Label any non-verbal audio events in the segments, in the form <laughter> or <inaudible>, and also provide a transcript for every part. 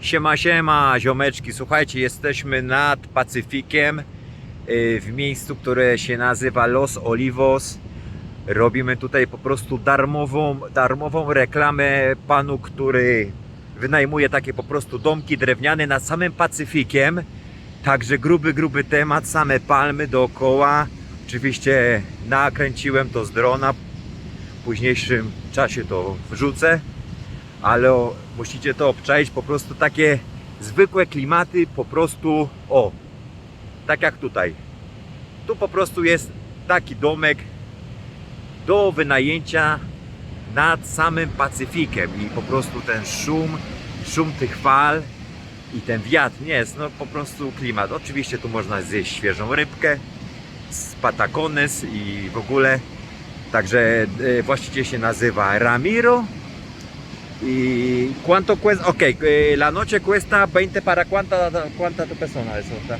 Siema, siema, ziomeczki. Słuchajcie, jesteśmy nad Pacyfikiem yy, w miejscu, które się nazywa Los Olivos. Robimy tutaj po prostu darmową, darmową reklamę panu, który wynajmuje takie po prostu domki drewniane nad samym Pacyfikiem. Także gruby, gruby temat, same palmy dookoła. Oczywiście nakręciłem to z drona. W późniejszym czasie to wrzucę ale musicie to obczaić, po prostu takie zwykłe klimaty, po prostu, o, tak jak tutaj. Tu po prostu jest taki domek do wynajęcia nad samym Pacyfikiem i po prostu ten szum, szum tych fal i ten wiatr, nie jest, no po prostu klimat. Oczywiście tu można zjeść świeżą rybkę z patacones i w ogóle, także e, właściciel się nazywa Ramiro ¿Y cuánto cuesta? Ok, eh, la noche cuesta 20 para cuánta, cuánta tu persona eso está?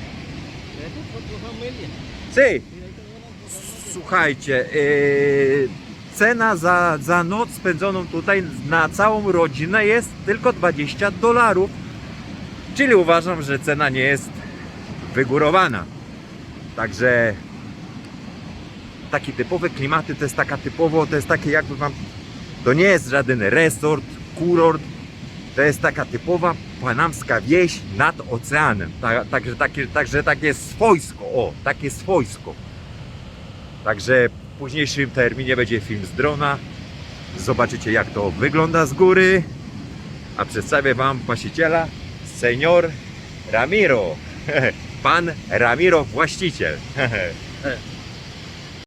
Sí. Słuchajcie, e, cena za, za noc spędzoną tutaj na całą rodzinę jest tylko 20 dolarów. Czyli uważam, że cena nie jest wygórowana. Także takie typowe klimaty to jest taka typowo, to jest takie jakby wam to nie jest żaden resort, kurort. To jest taka typowa panamska wieś nad oceanem. Ta, także, takie, także takie swojsko, o, takie swojsko. Także w późniejszym terminie będzie film z drona. Zobaczycie jak to wygląda z góry. A przedstawię Wam właściciela, senior Ramiro. <laughs> Pan Ramiro, właściciel. <laughs>